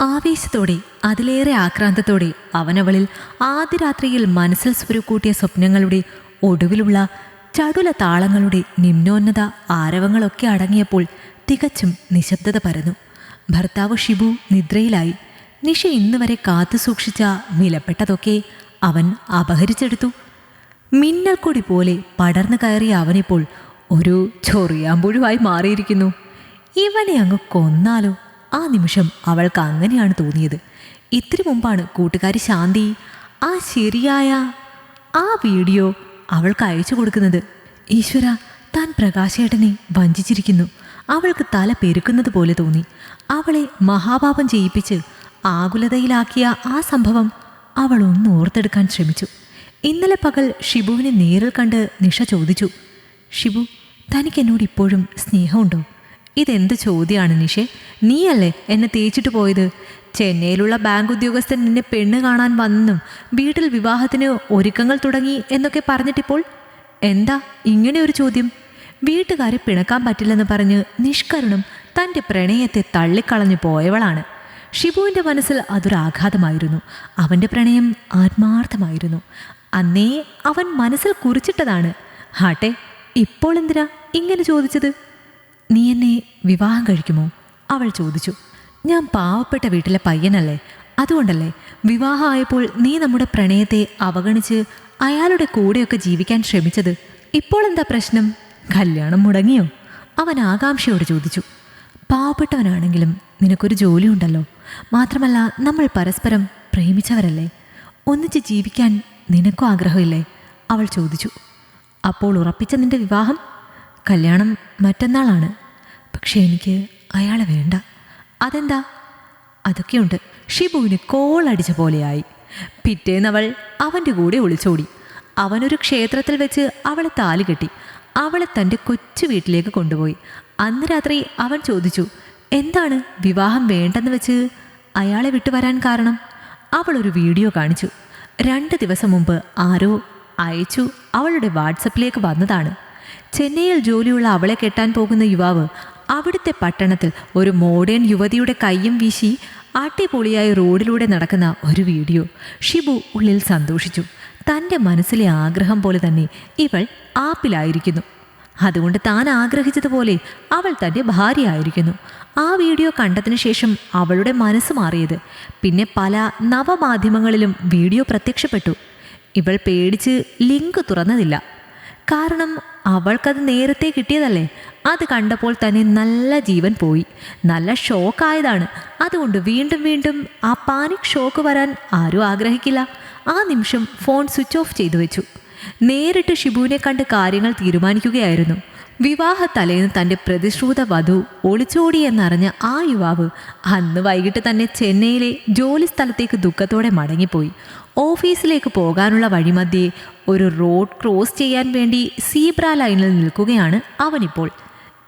ആവേശത്തോടെ അതിലേറെ ആക്രാന്തത്തോടെ അവനവളിൽ ആദ്യ രാത്രിയിൽ മനസ്സിൽ സ്വരുക്കൂട്ടിയ സ്വപ്നങ്ങളുടെ ഒടുവിലുള്ള ചടുല താളങ്ങളുടെ നിമ്നോന്നത ആരവങ്ങളൊക്കെ അടങ്ങിയപ്പോൾ തികച്ചും നിശബ്ദത പരന്നു. ഭർത്താവ് ഷിബു നിദ്രയിലായി. നിഷ ഇന്നുവരെ കാത്തു സൂക്ഷിച്ച വിലപ്പെട്ടതൊക്കെ അവൻ അപഹരിച്ചെടുത്തു. മിന്നൽക്കൊടി പോലെ പടർന്നു കയറിയ അവനിപ്പോൾ ഒരു ചൊറിയാമ്പുഴുവായി മാറിയിരിക്കുന്നു. ഇവനെ അങ്ങ് കൊന്നാലോ? ആ നിമിഷം അവൾക്ക് അങ്ങനെയാണ് തോന്നിയത്. ഇത്തിരി മുമ്പാണ് കൂട്ടുകാരി ശാന്തി ആ ശരിയായ ആ വീഡിയോ അവൾക്ക് അയച്ചു കൊടുക്കുന്നത്. ഈശ്വര താൻ പ്രകാശേട്ടനെ വഞ്ചിച്ചിരിക്കുന്നു. അവൾക്ക് തല പെരുക്കുന്നത് പോലെ തോന്നി. അവളെ മഹാപാപം ചെയ്യിപ്പിച്ച് ആകുലതയിലാക്കിയ ആ സംഭവം അവൾ ഒന്ന് ഓർത്തെടുക്കാൻ ശ്രമിച്ചു. ഇന്നലെ പകൽ ഷിബുവിനെ നേരിൽ കണ്ട് നിഷ ചോദിച്ചു ഷിബു തനിക്ക് എന്നോട് ഇപ്പോഴും സ്നേഹമുണ്ടോ? ഇതെന്ത് ചോദ്യമാണ് നിഷെ? നീയല്ലേ എന്നെ തേച്ചിട്ട് പോയത്? ചെന്നൈയിലുള്ള ബാങ്ക് ഉദ്യോഗസ്ഥൻ നിന്നെ പെണ്ണ് കാണാൻ വന്നെന്നും വീട്ടിൽ വിവാഹത്തിന് ഒരുക്കങ്ങൾ തുടങ്ങി എന്നൊക്കെ പറഞ്ഞിട്ടിപ്പോൾ? എന്താ ഇങ്ങനെ ഒരു ചോദ്യം? വീട്ടുകാരെ പിണക്കാൻ പറ്റില്ലെന്ന് പറഞ്ഞ് നിഷ്കരണം തന്റെ പ്രണയത്തെ തള്ളിക്കളഞ്ഞു പോയവളാണ്. ഷിബുവിന്റെ മനസ്സിൽ അതൊരാഘാതമായിരുന്നു അവന്റെ പ്രണയം ആത്മാർത്ഥമായിരുന്നു. അന്നേ അവൻ മനസ്സിൽ കുറിച്ചിട്ടതാണ്. ഹാട്ടെ ഇപ്പോൾ എന്തിനാ ഇങ്ങനെ ചോദിച്ചത്? നീ എന്നെ വിവാഹം കഴിക്കുമോ? അവൾ ചോദിച്ചു. ഞാൻ പാവപ്പെട്ട വീട്ടിലെ പയ്യനല്ലേ? അതുകൊണ്ടല്ലേ വിവാഹമായപ്പോൾ നീ നമ്മുടെ പ്രണയത്തെ അവഗണിച്ച് അയാളുടെ കൂടെയൊക്കെ ജീവിക്കാൻ ശ്രമിച്ചത്? ഇപ്പോൾ എന്താ പ്രശ്നം? കല്യാണം മുടങ്ങിയോ? അവൻ ആകാംക്ഷയോട് ചോദിച്ചു. പാവപ്പെട്ടവനാണെങ്കിലും നിനക്കൊരു ജോലിയുണ്ടല്ലോ. മാത്രമല്ല നമ്മൾ പരസ്പരം പ്രേമിച്ചവരല്ലേ? ഒന്നിച്ച് ജീവിക്കാൻ നിനക്കും ആഗ്രഹമില്ലേ? അവൾ ചോദിച്ചു. അപ്പോൾ ഉറപ്പിച്ച നിന്റെ വിവാഹം? കല്യാണം മറ്റന്നാളാണ്. പക്ഷേ എനിക്ക് അയാളെ വേണ്ട. അതെന്താ? അതൊക്കെയുണ്ട്. ഷിബുവിന് കോളടിച്ച പോലെയായി. പിറ്റേന്നവൾ അവന്റെ കൂടെ ഒളിച്ചോടി. അവനൊരു ക്ഷേത്രത്തിൽ വെച്ച് അവളെ താലി കെട്ടി. അവളെ തന്റെ കൊച്ചു വീട്ടിലേക്ക് കൊണ്ടുപോയി. അന്ന് രാത്രി അവൻ ചോദിച്ചു എന്താണ് വിവാഹം വേണ്ടെന്ന് വെച്ച് അയാളെ വിട്ടുവരാൻ കാരണം? അവളൊരു വീഡിയോ കാണിച്ചു. രണ്ട് ദിവസം മുമ്പ് ആരോ അയച്ചു അവളുടെ വാട്സപ്പിലേക്ക് വന്നതാണ്. ചെന്നൈയിൽ ജോലിയുള്ള അവളെ കെട്ടാൻ പോകുന്ന യുവാവ് അവിടുത്തെ പട്ടണത്തിൽ ഒരു മോഡേൺ യുവതിയുടെ കയ്യും വീശി അടിപൊളിയായി റോഡിലൂടെ നടക്കുന്ന ഒരു വീഡിയോ. ഷിബു ഉള്ളിൽ സന്തോഷിച്ചു. തന്റെ മനസ്സിലെ ആഗ്രഹം പോലെ തന്നെ ഇവൾ ആപ്പിലായിരിക്കുന്നു. അതുകൊണ്ട് താൻ ആഗ്രഹിച്ചതുപോലെ അവൾ തന്റെ ഭാര്യയായിരിക്കുന്നു. ആ വീഡിയോ കണ്ടതിന് ശേഷം അവളുടെ മനസ്സ് മാറിയത്. പിന്നെ പല നവമാധ്യമങ്ങളിലും വീഡിയോ പ്രത്യക്ഷപ്പെട്ടു. ഇവൾ പേടിച്ച് ലിങ്ക് തുറന്നതില്ല. കാരണം അവൾക്കത് നേരത്തെ കിട്ടിയതല്ലേ? അത് കണ്ടപ്പോൾ തന്നെ നല്ല ജീവൻ പോയി. നല്ല ഷോക്കായതാണ്. അതുകൊണ്ട് വീണ്ടും വീണ്ടും ആ പാനിക് ഷോക്ക് വരാൻ ആരും ആഗ്രഹിക്കില്ല. ആ നിമിഷം ഫോൺ സ്വിച്ച് ഓഫ് ചെയ്തു വെച്ചു. നേരിട്ട് ഷിബുവിനെ കണ്ട് കാര്യങ്ങൾ തീരുമാനിക്കുകയായിരുന്നു. വിവാഹ തലേന്ന് തന്റെ പ്രതിശ്രൂത വധു ഒളിച്ചോടി എന്നറിഞ്ഞ ആ യുവാവ് അന്ന് വൈകിട്ട് തന്നെ ചെന്നൈയിലെ ജോലി സ്ഥലത്തേക്ക് ദുഃഖത്തോടെ മടങ്ങിപ്പോയി. ഓഫീസിലേക്ക് പോകാനുള്ള വഴിമധ്യേ ഒരു റോഡ് ക്രോസ് ചെയ്യാൻ വേണ്ടി സീബ്ര ലൈനിൽ നിൽക്കുകയാണ് അവനിപ്പോൾ.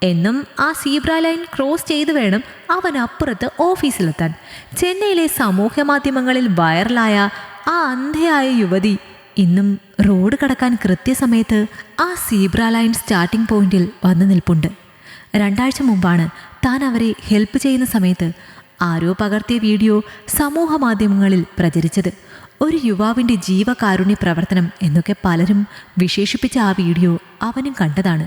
എന്നും ആ സീബ്ര ലൈൻ ക്രോസ് ചെയ്ത് വേണം അവൻ അപ്പുറത്ത് ഓഫീസിലെത്താൻ. ചെന്നൈയിലെ സമൂഹ മാധ്യമങ്ങളിൽ വൈറലായ ആ അന്ധയായ യുവതി ഇന്നും റോഡ് കടക്കാൻ കൃത്യസമയത്ത് ആ സീബ്ര ലൈൻ സ്റ്റാർട്ടിംഗ് പോയിന്റിൽ വന്നു നിൽപ്പുണ്ട്. രണ്ടാഴ്ച മുമ്പാണ് താൻ അവരെ ഹെൽപ്പ് ചെയ്യുന്ന സമയത്ത് ആരോ പകർത്തിയ വീഡിയോ സമൂഹ മാധ്യമങ്ങളിൽ പ്രചരിച്ചത്. ഒരു യുവാവിന്റെ ജീവകാരുണ്യ പ്രവർത്തനം എന്നൊക്കെ പലരും വിശേഷിപ്പിച്ച ആ വീഡിയോ അവനും കണ്ടതാണ്.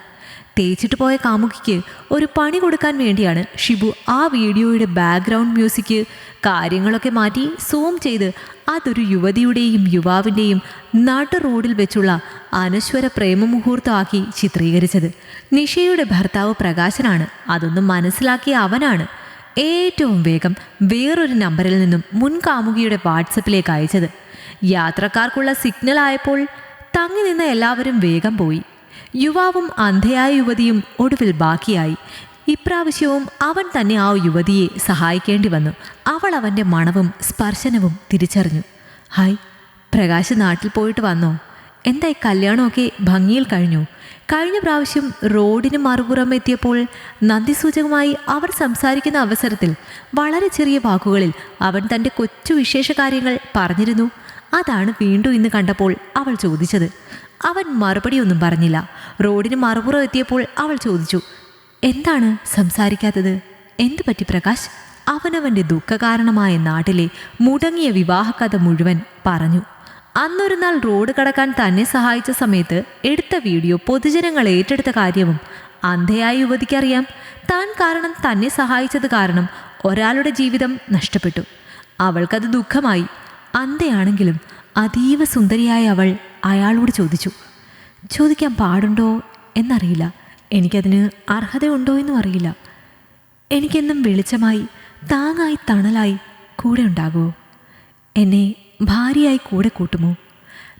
തേച്ചിട്ട് പോയ കാമുകിക്ക് ഒരു പണി കൊടുക്കാൻ വേണ്ടിയാണ് ഷിബു ആ വീഡിയോയുടെ ബാക്ക്ഗ്രൗണ്ട് മ്യൂസിക് കാര്യങ്ങളൊക്കെ മാറ്റി സൂം ചെയ്ത് അതൊരു യുവതിയുടെയും യുവാവിന്റെയും നാട്ടു റോഡിൽ വെച്ചുള്ള അനശ്വര പ്രേമമുഹൂർത്തമാക്കി ചിത്രീകരിച്ചത്. നിഷയുടെ ഭർത്താവ് പ്രകാശനാണ്. അതൊന്നും മനസ്സിലാക്കിയ അവനാണ്. ഏറ്റവും വേഗം വേറൊരു നമ്പറിൽ നിന്നും മുൻകാമുകിയുടെ വാട്സപ്പിലേക്ക് അയച്ചത്. യാത്രക്കാർക്കുള്ള സിഗ്നൽ ആയപ്പോൾ തങ്ങി നിന്ന എല്ലാവരും വേഗം പോയി. യുവാവും അന്ധയായ യുവതിയും ഒടുവിൽ ബാക്കിയായി. ഇപ്രാവശ്യവും അവൻ തന്നെ ആ യുവതിയെ സഹായിക്കേണ്ടി വന്നു. അവൾ അവന്റെ മണവും സ്പർശനവും തിരിച്ചറിഞ്ഞു. ഹായ് പ്രകാശ് നാട്ടിൽ പോയിട്ട് വന്നോ? എന്തായി കല്യാണമൊക്കെ ഭംഗിയിൽ കഴിഞ്ഞു? കഴിഞ്ഞ പ്രാവശ്യം റോഡിന് മറുപുറം എത്തിയപ്പോൾ നന്ദിസൂചകമായി അവർ സംസാരിക്കുന്ന അവസരത്തിൽ വളരെ ചെറിയ വാക്കുകളിൽ അവൻ തന്റെ കൊച്ചു വിശേഷ കാര്യങ്ങൾ പറഞ്ഞിരുന്നു. അതാണ് വീണ്ടും ഇന്ന് കണ്ടപ്പോൾ അവൾ ചോദിച്ചത്. അവൻ മറുപടിയൊന്നും പറഞ്ഞില്ല. റോഡിന് മറുപുറം എത്തിയപ്പോൾ അവൾ ചോദിച്ചു എന്താണ് സംസാരിക്കാത്തത്? എന്തു പറ്റി പ്രകാശ്? അവനവന്റെ ദുഃഖകാരണമായ നാട്ടിലെ മുടങ്ങിയ വിവാഹകഥ മുഴുവൻ പറഞ്ഞു. അന്നൊരു നാൾ റോഡ് കടക്കാൻ തന്നെ സഹായിച്ച സമയത്ത് എടുത്ത വീഡിയോ പൊതുജനങ്ങൾ ഏറ്റെടുത്ത കാര്യവും അന്ധയായ യുവതിക്കറിയാം താൻ കാരണം തന്നെ സഹായിച്ചത് കാരണം ഒരാളുടെ ജീവിതം നഷ്ടപ്പെട്ടു. അവൾക്കത് ദുഃഖമായി. അന്ധയാണെങ്കിലും അതീവ സുന്ദരിയായ അവൾ അയാളോട് ചോദിച്ചു. ചോദിക്കാൻ പാടുണ്ടോ എന്നറിയില്ല. എനിക്കതിന് അർഹതയുണ്ടോ എന്നും അറിയില്ല. എനിക്കെന്നും വെളിച്ചമായി താങ്ങായി തണലായി കൂടെ ഉണ്ടാകുമോ എന്നെ ഭാര്യയായി കൂടെ കൂട്ടുമോ?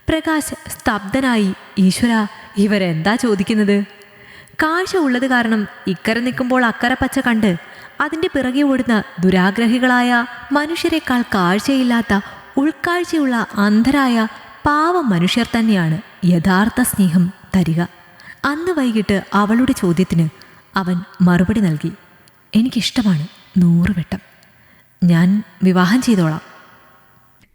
പ്രകാശ് സ്തബ്ധനായി ഈശ്വര ഇവരെന്താ ചോദിക്കുന്നത്? കാഴ്ച ഉള്ളത് കാരണം ഇക്കരെ നിൽക്കുമ്പോൾ അക്കരെ പച്ച കണ്ട് അതിന്റെ പിറകെ ഓടുന്ന ദുരാഗ്രഹികളായ മനുഷ്യരെക്കാൾ കാഴ്ചയില്ലാത്ത ഉൾക്കാഴ്ചയുള്ള അന്ധരായ പാവ മനുഷ്യർ തന്നെയാണ് യഥാർത്ഥ സ്നേഹം തരിക. അന്ന് വൈകിട്ട് അവളുടെ ചോദ്യത്തിന് അവൻ മറുപടി നൽകി എനിക്കിഷ്ടമാണ് നൂറുവട്ടം ഞാൻ വിവാഹം ചെയ്തോളാം.